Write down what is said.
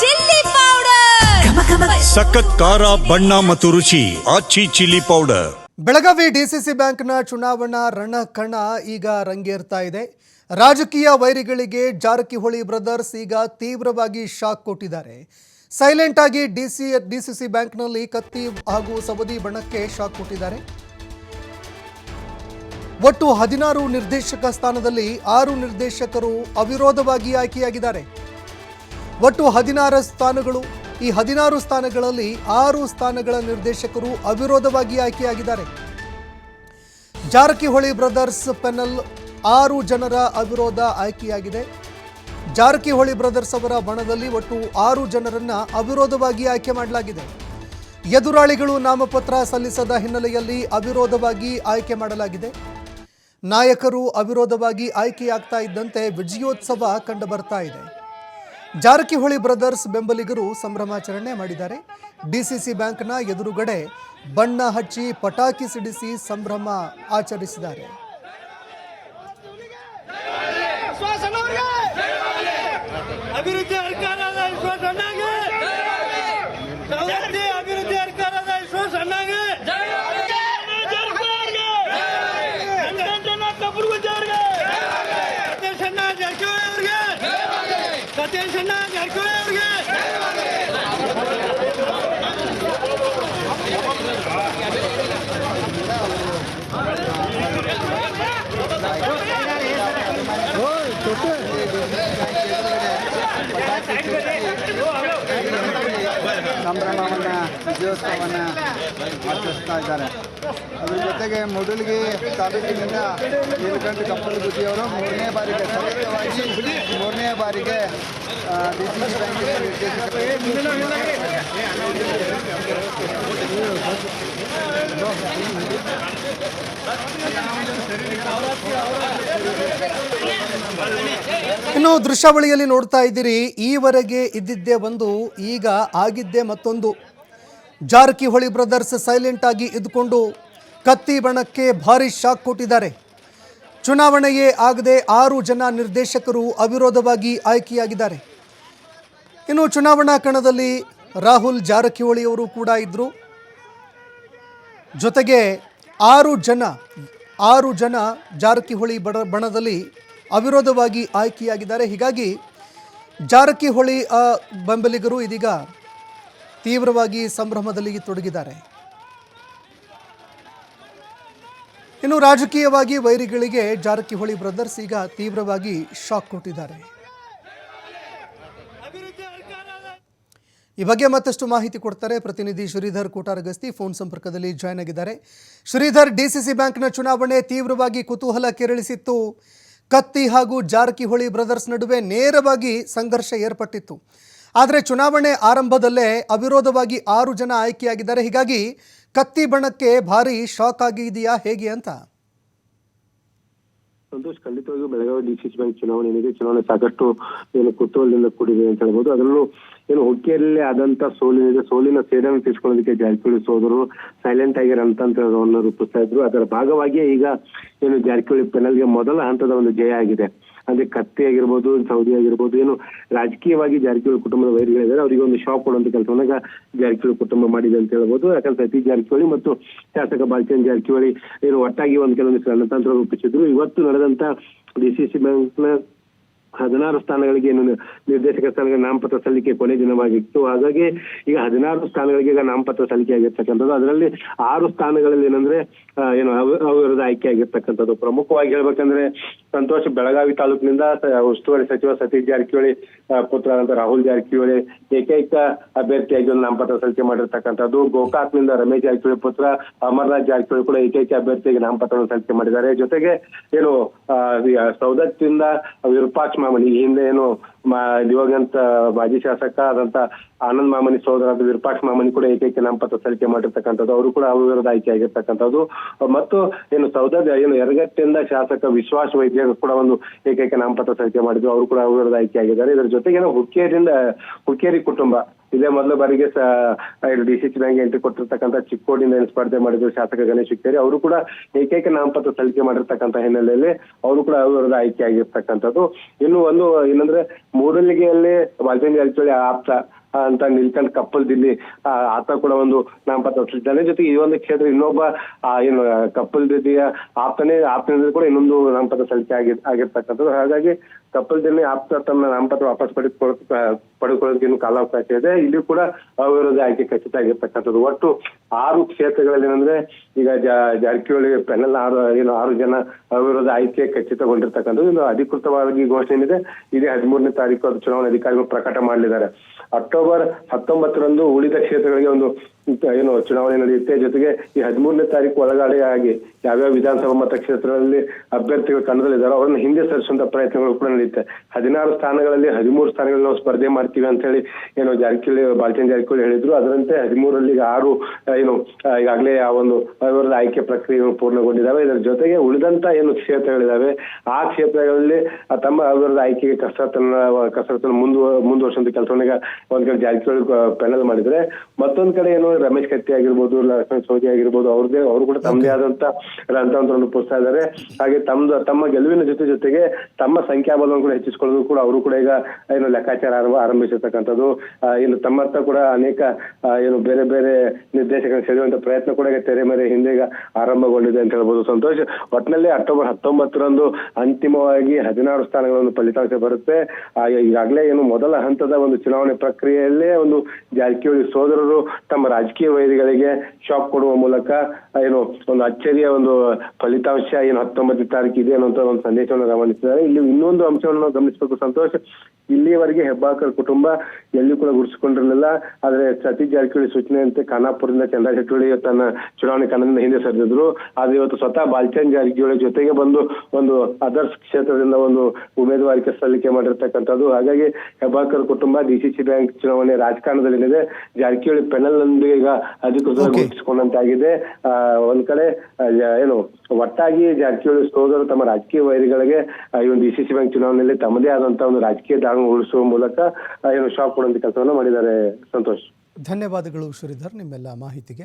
Chilli powder. ಸಖತ್ ಖಾರ ಬಣ್ಣ ಮತ್ತು ರುಚಿ Aachi chilli powder. Belagavi DCC ಬ್ಯಾಂಕ್ನ ಚುನಾವಣಾ ರಣಕಣ ಈಗ ರಂಗೇರ್ತಾ ಇದೆ. ರಾಜಕೀಯ ವೈರಿಗಳಿಗೆ ಜಾರಕಿಹೊಳಿ ಬ್ರದರ್ಸ್ ಈಗ ತೀವ್ರವಾಗಿ ಶಾಕ್ ಕೊಟ್ಟಿದ್ದಾರೆ. ಸೈಲೆಂಟ್ ಆಗಿ ಡಿಸಿ ಡಿಸಿಸಿ ಬ್ಯಾಂಕ್ನಲ್ಲಿ ಕತ್ತಿ ಹಾಗೂ ಸವದಿ ಬಣಕ್ಕೆ ಶಾಕ್ ಕೊಟ್ಟಿದ್ದಾರೆ. ಒಟ್ಟು ಹದಿನಾರು ನಿರ್ದೇಶಕ ಸ್ಥಾನದಲ್ಲಿ ಆರು ನಿರ್ದೇಶಕರು ಅವಿರೋಧವಾಗಿ ಆಯ್ಕೆಯಾಗಿದ್ದಾರೆ. ಒಟ್ಟು ಹದಿನಾರು ಸ್ಥಾನಗಳು. ಈ ಹದಿನಾರು ಸ್ಥಾನಗಳಲ್ಲಿ ಆರು ಸ್ಥಾನಗಳ ನಿರ್ದೇಶಕರು ಅವಿರೋಧವಾಗಿ ಆಯ್ಕೆಯಾಗಿದ್ದಾರೆ. ಜಾರಕಿಹೊಳಿ ಬ್ರದರ್ಸ್ ಪೆನಲ್ ಆರು ಜನರ ಅವಿರೋಧ ಆಯ್ಕೆಯಾಗಿದೆ. ಜಾರಕಿಹೊಳಿ ಬ್ರದರ್ಸ್ ಅವರ ಬಣದಲ್ಲಿ ಒಟ್ಟು ಆರು ಜನರನ್ನ ಅವಿರೋಧವಾಗಿ ಆಯ್ಕೆ ಮಾಡಲಾಗಿದೆ. ಎದುರಾಳಿಗಳು ನಾಮಪತ್ರ ಸಲ್ಲಿಸದ ಹಿನ್ನೆಲೆಯಲ್ಲಿ ಅವಿರೋಧವಾಗಿ ಆಯ್ಕೆ ಮಾಡಲಾಗಿದೆ. ನಾಯಕರು ಅವಿರೋಧವಾಗಿ ಆಯ್ಕೆಯಾಗ್ತಾ ಇದ್ದಂತೆ ವಿಜಯೋತ್ಸವ ಕಂಡುಬರ್ತಾ ಇದೆ. ಜಾರಕಿಹೊಳಿ ಬ್ರದರ್ಸ್ ಬೆಂಬಲಿಗರು ಸಂಭ್ರಮಾಚರಣೆ ಮಾಡಿದ್ದಾರೆ. ಡಿಸಿಸಿ ಬ್ಯಾಂಕ್ನ ಎದುರುಗಡೆ ಬಣ್ಣ ಹಚ್ಚಿ ಪಟಾಕಿ ಸಿಡಿಸಿ ಸಂಭ್ರಮ ಆಚರಿಸಿದ್ದಾರೆ. ಅಭಿವೃದ್ಧಿ ಸರ್ಕಾರದ ವಿಶ್ವಾಸ ಅಣ್ಣಾಗೆ ಸವಲತ್ತಿ ಅಭಿವೃದ್ಧಿ ಸರ್ಕಾರದ ವಿಶ್ವಾಸ ಅಣ್ಣಾಗೆ ಸತೀಶ್ ಅಣ್ಣ ಜಾರಕಿಹೊಳಿ ಅವ್ರಿಗೆ ಸತೀಶ್ ಅಣ್ಣ ಜಾರಕಿಹೊಳಿ ಅವ್ರಿಗೆ ಸಂಭ್ರಮವನ್ನು ವಿಜಯೋತ್ಸವವನ್ನು ಆಚರಿಸ್ತಾ ಇದ್ದಾರೆ. ಅದ್ರ ಜೊತೆಗೆ ಮೊದಲಿಗೆ ತಾಲೂಕಿನಿಂದ ನೀಲಕಂಠ ಕಪ್ಪಲಗುದ್ದಿಯವರು ಮೂರನೇ ಬಾರಿಗೆ ಸತತವಾಗಿ ಮೂರನೇ ಬಾರಿಗೆ ಇನ್ನು ದೃಶ್ಯಾವಳಿಯಲ್ಲಿ ನೋಡ್ತಾ ಇದ್ದೀರಿ, ಈವರೆಗೆ ಇದ್ದಿದ್ದೇ ಒಂದು, ಈಗ ಆಗಿದ್ದೇ ಮತ್ತೊಂದು. ಜಾರಕಿಹೊಳಿ ಬ್ರದರ್ಸ್ ಸೈಲೆಂಟ್ ಆಗಿ ಇದ್ದುಕೊಂಡು ಕತ್ತಿ ಬಣಕ್ಕೆ ಭಾರಿ ಶಾಕ್ ಕೊಟ್ಟಿದ್ದಾರೆ. ಚುನಾವಣೆಯೇ ಆಗದೆ ಆರು ಜನ ನಿರ್ದೇಶಕರು ಅವಿರೋಧವಾಗಿ ಆಯ್ಕೆಯಾಗಿದ್ದಾರೆ. ಇನ್ನು ಚುನಾವಣಾ ಕಣದಲ್ಲಿ ರಾಹುಲ್ ಜಾರಕಿಹೊಳಿ ಅವರು ಕೂಡ ಇದ್ದರು ಜೊತೆಗೆ ಆರು ಜನ ಆರು ಜನ ಜಾರಕಿಹೊಳಿ ಬಡ, ಬಣದಲ್ಲಿ ಅವಿರೋಧವಾಗಿ ಆಯ್ಕೆಯಾಗಿದ್ದಾರೆ. ಹೀಗಾಗಿ ಜಾರಕಿಹೊಳಿ ಬೆಂಬಲಿಗರು ಇದೀಗ ತೀವ್ರವಾಗಿ ಸಂಭ್ರಮದಲ್ಲಿ ತೊಡಗಿದ್ದಾರೆ. ಇನ್ನು ರಾಜಕೀಯವಾಗಿ ವೈರಿಗಳಿಗೆ ಜಾರಕಿಹೊಳಿ ಬ್ರದರ್ಸ್ ಈಗ ತೀವ್ರವಾಗಿ ಶಾಕ್ ಕೊಟ್ಟಿದ್ದಾರೆ. ಈ ಬಗ್ಗೆ ಮತ್ತಷ್ಟು ಮಾಹಿತಿ ಕೊಡ್ತಾರೆ ಪ್ರತಿನಿಧಿ ಶ್ರೀಧರ್ ಕೋಟಾರಗಸ್ತಿ. ಫೋನ್ ಸಂಪರ್ಕದಲ್ಲಿ ಜಾಯ್ನ್ ಆಗಿದ್ದಾರೆ. ಶ್ರೀಧರ್ ಡಿಸಿಸಿ ಬ್ಯಾಂಕ್ನ ಚುನಾವಣೆ ತೀವ್ರವಾಗಿ ಕುತೂಹಲ ಕೆರಳಿಸಿತ್ತು. ಕತ್ತಿ ಹಾಗೂ ಜಾರಕಿಹೊಳಿ ಬ್ರದರ್ಸ್ ನಡುವೆ ನೇರವಾಗಿ ಸಂಘರ್ಷ ಏರ್ಪಟ್ಟಿತ್ತು. ಆದರೆ ಚುನಾವಣೆ ಆರಂಭದಲ್ಲೇ ಅವಿರೋಧವಾಗಿ ಆರು ಜನ ಆಯ್ಕೆಯಾಗಿದ್ದಾರೆ. ಹೀಗಾಗಿ ಕತ್ತಿ ಬಣಕ್ಕೆ ಭಾರಿ ಶಾಕ್ ಆಗಿದೆಯಾ? ಹೇಗೆ ಅಂತ? ಸಂತೋಷ್, ಖಂಡಿತವಾಗಿಯೂ ಬೆಳಗಾವಿ ಡಿಸಿಸಿ ಬ್ಯಾಂಕ್ ಚುನಾವಣೆ ಏನಿದೆ, ಚುನಾವಣೆ ಸಾಕಷ್ಟು ಏನು ಕುತೂಹಲದಿಂದ ಕೂಡಿದೆ ಅಂತ ಹೇಳ್ಬೋದು. ಅದರಲ್ಲೂ ಏನು ಹುಕ್ಕೇರಿಯಲ್ಲಿ ಆದಂತ ಸೋಲಿನಿದೆ ಸೋಲಿನ ಸೇಡನ್ನು ತೀರ್ಸ್ಕೊಳ್ಳೋದಕ್ಕೆ ಜಾರಕಿಹೊಳಿ ಸೋದರು ಸೈಲೆಂಟ್ ಆಗಿರೋ ಅಂತ ರೂಪಿಸ್ತಾ ಇದ್ರು. ಅದರ ಭಾಗವಾಗಿ ಈಗ ಏನು ಜಾರಕಿಹೊಳಿ ಪೆನಲ್ಗೆ ಮೊದಲ ಹಂತದ ಒಂದು ಜಯ ಆಗಿದೆ. ಅಂದ್ರೆ ಕತ್ತೆ ಆಗಿರ್ಬೋದು, ಸೌದಿ ಆಗಿರ್ಬೋದು, ಏನು ರಾಜಕೀಯವಾಗಿ ಜಾರಕಿಹೊಳಿ ಕುಟುಂಬದ ವೈರಿಗಳಿದ್ದಾರೆ, ಅವರಿಗೆ ಒಂದು ಶಾಕ್ ಕೊಡುವಂತ ಕೆಲಸವನ್ನ ಜಾರಕಿಹೊಳಿ ಕುಟುಂಬ ಮಾಡಿದೆ ಅಂತ ಹೇಳ್ಬೋದು. ಯಾಕಂದ್ರೆ ಸತೀಶ್ ಜಾರಕಿಹೊಳಿ ಮತ್ತು ಶಾಸಕ ಬಾಲಚಂದ್ರ ಜಾರಕಿಹೊಳಿ, ಏನು ಒಟ್ಟಾಗಿ ಒಂದು ಕೆಲವೊಂದಿಷ್ಟು ರಣತಂತ್ರ ರೂಪಿಸಿದ್ರು. ಇವತ್ತು ನಡೆದಂತ ಡಿಸಿಸಿ ಬ್ಯಾಂಕ್ನ ಹದಿನಾರು ಸ್ಥಾನಗಳಿಗೆ ನಿರ್ದೇಶಕ ಸ್ಥಾನಗಳಿಗೆ ನಾಮಪತ್ರ ಸಲ್ಲಿಕೆ ಕೊನೆ ದಿನವಾಗಿತ್ತು. ಹಾಗಾಗಿ ಈಗ ಹದಿನಾರು ಸ್ಥಾನಗಳಿಗೆ ಈಗ ನಾಮಪತ್ರ ಸಲ್ಲಿಕೆ ಆಗಿರ್ತಕ್ಕಂಥದ್ದು. ಅದರಲ್ಲಿ ಆರು ಸ್ಥಾನಗಳಲ್ಲಿ ಏನಂದ್ರೆ ಏನು ಅವ- ಅವಿರೋಧ ಆಯ್ಕೆ ಆಗಿರ್ತಕ್ಕಂಥದ್ದು. ಪ್ರಮುಖವಾಗಿ ಹೇಳ್ಬೇಕಂದ್ರೆ ಸಂತೋಷ್, ಬೆಳಗಾವಿ ತಾಲೂಕಿನಿಂದ ಉಸ್ತುವಾರಿ ಸಚಿವ ಸತೀಶ್ ಜಾರಕಿಹೊಳಿ ಪುತ್ರ ಪುತ್ರರಾದಂತ ರಾಹುಲ್ ಜಾರಕಿಹೊಳಿ, ಏಕೈಕ ಅಭ್ಯರ್ಥಿಯಾಗಿ ಒಂದು ನಾಮಪತ್ರ ಸಲ್ಲಿಕೆ ಮಾಡಿರ್ತಕ್ಕಂಥದ್ದು. ಗೋಕಾಕ್ನಿಂದ ರಮೇಶ್ ಜಾರಕಿಹೊಳಿ ಪುತ್ರ, ಅಮರ್ನಾಥ್ ಜಾರಕಿಹೊಳಿ ಕೂಡ ಏಕೈಕ ಅಭ್ಯರ್ಥಿಯಾಗಿ ನಾಮಪತ್ರವನ್ನು ಸಲ್ಲಿಕೆ ಮಾಡಿದ್ದಾರೆ. ಜೊತೆಗೆ ಏನು ಸೌದತ್ತಿಂದ ವಿರೂಪಾಕ್ಷ ಮಾಮನಿ ಈ ಹಿಂದೆ ಏನು ದಿವಂಗತ ಮಾಜಿ ಶಾಸಕ ಆದಂತ ಆನಂದ್ ಮಾಮನಿ ಸೋದರಾದ ವಿರೂಪಾಕ್ಷ ಮಾಮನಿ ಕೂಡ ಏಕೈಕ ನಾಮಪತ್ರ ಸಲ್ಲಿಕೆ ಮಾಡಿರ್ತಕ್ಕಂಥದ್ದು. ಅವರು ಕೂಡ ಅವಿರೋಧ ಆಯ್ಕೆ ಆಗಿರ್ತಕ್ಕಂಥದ್ದು. ಮತ್ತು ಏನು ಸೌದರ್ ಏನು ಎರಗಟ್ಟಿಂದ ಶಾಸಕ ವಿಶ್ವಾಸ ವೈದ್ಯ ಕೂಡ ಒಂದು ಏಕೈಕ ನಾಮಪತ್ರ ಸಲ್ಲಿಕೆ ಮಾಡಿದ್ರು. ಅವರು ಕೂಡ ಅವಿರೋಧ ಆಯ್ಕೆ ಆಗಿದ್ದಾರೆ. ಇದರ ಜೊತೆಗೆ ಏನೋ ಹುಕ್ಕೇರಿಯಿಂದ, ಹುಕ್ಕೇರಿ ಕುಟುಂಬ. ಇದೇ ಮೊದಲ ಬಾರಿಗೆ ಡಿ ಸಿ ಬ್ಯಾಂಕ್ ಎಂಟ್ರಿ ಕೊಟ್ಟಿರ್ತಕ್ಕಂಥ ಚಿಕ್ಕೋಡಿಂದ ಏನು ಸ್ಪರ್ಧೆ ಮಾಡಿದ್ರು ಶಾಸಕ ಗಣೇಶ್ ಹುಕ್ಕೇರಿ. ಅವರು ಕೂಡ ಏಕೈಕ ನಾಮಪತ್ರ ಸಲ್ಲಿಕೆ ಮಾಡಿರ್ತಕ್ಕಂಥ ಹಿನ್ನೆಲೆಯಲ್ಲಿ ಅವರು ಕೂಡ ಅವಿರೋಧ ಆಯ್ಕೆ ಆಗಿರ್ತಕ್ಕಂಥದ್ದು. ಇನ್ನು ಒಂದು, ಏನಂದ್ರೆ ಮೂಡಲಿಗೆಯಲ್ಲಿ ಬಾಲಚಂದ್ರ ಅಲ್ಚೋಳಿ ಆಪ್ತ ಅಂತ ನಿಲ್ಕಂಡ್ ಕಪ್ಪಲ್ ಆತ ಕೂಡ ಒಂದು ನಾಮಪತ್ರ ಸಲ್ಲಿಸಿದ್ದಾನೆ ಜೊತೆಗೆ ಈ ಒಂದು ಕ್ಷೇತ್ರ ಇನ್ನೊಬ್ಬ ಏನು ಕಪ್ಪಲ್ ದಿಲ್ಲಿಯ ಆಪ್ತನೇ, ಆಪ್ತನಿಂದ ಕೂಡ ಇನ್ನೊಂದು ನಾಮಪತ್ರ ಸಲ್ಲಿಕೆ ಆಗಿ, ಆಗಿರ್ತಕ್ಕಂಥದ್ದು. ಹಾಗಾಗಿ ಕಪ್ಪಲ್ ದಿಲ್ಲಿ ಆಪ್ತ ತನ್ನ ನಾಮಪತ್ರ ವಾಪಸ್ ಪಡೆದುಕೊಳ್ಳ ಪಡೆದುಕೊಳ್ಳೋದಕ್ಕೆ ಇನ್ನು ಕಾಲಾವಕಾಶ ಇದೆ. ಇಲ್ಲಿ ಕೂಡ ಅವಿರೋಧ ಆಯ್ಕೆ ಖಚಿತ ಆಗಿರ್ತಕ್ಕಂಥದ್ದು. ಒಟ್ಟು ಆರು ಕ್ಷೇತ್ರಗಳಲ್ಲಿ ಏನಂದ್ರೆ, ಈಗ ಜಾರಕಿಹೊಳಿ ಪೆನಲ್ ಆರು, ಏನು, ಆರು ಜನ ಅವಿರೋಧ ಆಯ್ಕೆ ಖಚಿತಗೊಂಡಿರ್ತಕ್ಕಂಥದ್ದು. ಇದು ಅಧಿಕೃತವಾಗಿ ಘೋಷಣೆ ಇದೆ ಇದೇ ಹದಿಮೂರನೇ ತಾರೀಕು ಅದು ಚುನಾವಣಾ ಅಧಿಕಾರಿಗಳು ಪ್ರಕಟ ಮಾಡಲಿದ್ದಾರೆ. ಅಕ್ಟೋಬರ್ ಹತ್ತೊಂಬತ್ತರಂದು ಉಳಿದ ಕ್ಷೇತ್ರಗಳಿಗೆ ಒಂದು ಏನು ಚುನಾವಣೆ ನಡೆಯುತ್ತೆ ಜೊತೆಗೆ ಈ ಹದಿಮೂರನೇ ತಾರೀಕು ಒಳಗಡೆ ಆಗಿ ಯಾವ್ಯಾವ ವಿಧಾನಸಭಾ ಮತಕ್ಷೇತ್ರಗಳಲ್ಲಿ ಅಭ್ಯರ್ಥಿಗಳು ಕಣದಲ್ಲಿದ್ದಾರೆ ಅವರನ್ನು ಹಿಂದೆ ಸರಿಸುವಂತ ಪ್ರಯತ್ನಗಳು ಕೂಡ ನಡೆಯುತ್ತೆ. ಹದಿನಾರು ಸ್ಥಾನಗಳಲ್ಲಿ, ಹದಿಮೂರು ಸ್ಥಾನಗಳಲ್ಲಿ ನಾವು ಸ್ಪರ್ಧೆ ಮಾಡ್ತೀವಿ ಅಂತ ಹೇಳಿ ಏನು ಜಾರಕಿಹೊಳಿ ಬಾಲ್ಚನ್ ಜಾರಕಿಹೊಳಿ ಹೇಳಿದ್ರು. ಅದರಂತೆ ಹದಿಮೂರರಲ್ಲಿ ಈಗ ಆರು ಏನು ಈಗಾಗಲೇ ಆ ಒಂದು ಅವರದ ಆಯ್ಕೆ ಪ್ರಕ್ರಿಯೆಗಳು ಪೂರ್ಣಗೊಂಡಿದ್ದಾವೆ. ಇದರ ಜೊತೆಗೆ ಉಳಿದಂತ ಏನು ಕ್ಷೇತ್ರಗಳಿದಾವೆ ಆ ಕ್ಷೇತ್ರಗಳಲ್ಲಿ ತಮ್ಮ ಅವರದ ಆಯ್ಕೆಗೆ ಕಸರತ್ತನ್ನ, ಕಸರತ್ತನ್ನು ಮುಂದುವ ಮುಂದುವರ್ಸುವಂತ ಕೆಲಸವನ್ನ ಒಂದ್ ಕಡೆ ಜಾರಕಿಹೊಳಿ ಪೆನಲ್ ಮಾಡಿದ್ರೆ ಮತ್ತೊಂದ್ ಕಡೆ ಏನು ರಮೇಶ್ ಕತ್ತಿ ಆಗಿರ್ಬೋದು ಲಕ್ಷ್ಮಣ್ ಸವದಿ ಆಗಿರ್ಬೋದು ಅವ್ರದೇ ಅವರು ಕೂಡ ತಮ್ಮದೇ ಆದಂತ ರಂತಂತ್ರವನ್ನು ಪೋಸ್ತಾ ಇದ್ದಾರೆ. ಹಾಗೆ ತಮ್ಮ ತಮ್ಮ ಗೆಲುವಿನ ಜೊತೆ ಜೊತೆಗೆ ತಮ್ಮ ಸಂಖ್ಯಾಬಲವನ್ನು ಕೂಡ ಹೆಚ್ಚಿಸಿಕೊಳ್ಳೋದು ಕೂಡ ಅವರು ಕೂಡ ಈಗ ಏನು ಲೆಕ್ಕಾಚಾರ ಆರಂಭ ಆರಂಭಿಸಿರ್ತಕ್ಕಂಥದ್ದು. ಇನ್ನು ತಮ್ಮತ್ತ ಕೂಡ ಅನೇಕ ಏನು ಬೇರೆ ಬೇರೆ ನಿರ್ದೇಶಕ ಸೆಳೆಯುವಂತ ಪ್ರಯತ್ನ ಕೂಡ ತೆರೆ ಮೇಲೆ ಹಿಂದೆ ಈಗ ಆರಂಭಗೊಂಡಿದೆ ಅಂತ ಹೇಳ್ಬೋದು. ಸಂತೋಷ್ ಒಟ್ಟಿನಲ್ಲಿ ಅಕ್ಟೋಬರ್ ಹತ್ತೊಂಬತ್ತರಂದು ಅಂತಿಮವಾಗಿ ಹದಿನಾರು ಸ್ಥಾನಗಳನ್ನು ಫಲಿತಾಂಶ ಬರುತ್ತೆ. ಈಗಾಗಲೇ ಏನು ಮೊದಲ ಹಂತದ ಒಂದು ಚುನಾವಣೆ ಪ್ರಕ್ರಿಯೆಯಲ್ಲೇ ಒಂದು ಜಾರಕಿಹೊಳಿ ಸೋದರರು ತಮ್ಮ ರಾಜಕೀಯ ವೈರಿಗಳಿಗೆ ಶಾಕ್ ಕೊಡುವ ಮೂಲಕ ಏನು, ಒಂದು ಅಚ್ಚರಿಯ ಒಂದು ಫಲಿತಾಂಶ ಏನು ಹತ್ತೊಂಬತ್ತು ತಾರೀಕು ಇದೆ ಅನ್ನುವಂತ ಒಂದು ಸಂದೇಶವನ್ನು ರವಾನಿಸಿದ್ದಾರೆ. ಇಲ್ಲಿ ಇನ್ನೊಂದು ಅಂಶವನ್ನು ಗಮನಿಸಬೇಕು, ಸಂತೋಷ್. ಇಲ್ಲಿಯವರೆಗೆ ಹೆಬ್ಬಾಕರ್ ಕುಟುಂಬ ಎಲ್ಲಿ ಕೂಡ ಗುರುತಿಸಿಕೊಂಡಿರಲಿಲ್ಲ. ಆದ್ರೆ ಸತೀಶ್ ಜಾರಕಿಹೊಳಿ ಸೂಚನೆಯಂತೆ ಖಾನಾಪುರದಿಂದ ಚಂದ್ರ ತನ್ನ ಚುನಾವಣೆ ಕಣದಿಂದ ಹಿಂದೆ ಸರಿದಿದ್ರು. ಆದ್ರೆ ಇವತ್ತು ಸ್ವತಃ ಬಾಲಚಂದ್ ಜಾರಕಿಹೊಳಿ ಜೊತೆಗೆ ಬಂದು ಒಂದು ಅದರ್ಸ್ ಕ್ಷೇತ್ರದಿಂದ ಒಂದು ಉಮೇದುವಾರಿಕೆ ಸಲ್ಲಿಕೆ ಮಾಡಿರ್ತಕ್ಕಂಥದ್ದು. ಹಾಗಾಗಿ ಹೆಬ್ಬಾಕರ್ ಕುಟುಂಬ ಡಿಸಿಸಿ ಬ್ಯಾಂಕ್ ಚುನಾವಣೆ ರಾಜಕಾರಣದಲ್ಲಿದೆ. ಜಾರಕಿಹೊಳಿ ಪೆನಲ್ ಈಗ ಅಧಿಕೃತ Okay. ಗುರುತಿಸಿಕೊಂಡಂತಾಗಿದೆ. ಆ, ಒಂದ್ ಕಡೆ ಆ, ಜ- ಏನು ಒಟ್ಟಾಗಿ ಜಾರಕಿಹೊಳಿ ಸೋದರರು ತಮ್ಮ ರಾಜಕೀಯ ವೈರಿಗಳಿಗೆ ಆ, ಈ ಒಂದು ಸಿ ಬ್ಯಾಂಕ್ ಚುನಾವಣೆಯಲ್ಲಿ ತಮ್ಮದೇ ಆದಂತಹ ಒಂದು ರಾಜಕೀಯ ದಾಳಿ ಉಳಿಸುವ ಮೂಲಕ ಆ, ಏನು ಶಾಕ್ ಕೊಡುವಂತ ಕೆಲಸವನ್ನು ಮಾಡಿದ್ದಾರೆ ಸಂತೋಷ್. ಧನ್ಯವಾದಗಳು ಶ್ರೀಧರ್ ನಿಮ್ಮೆಲ್ಲ ಮಾಹಿತಿಗೆ.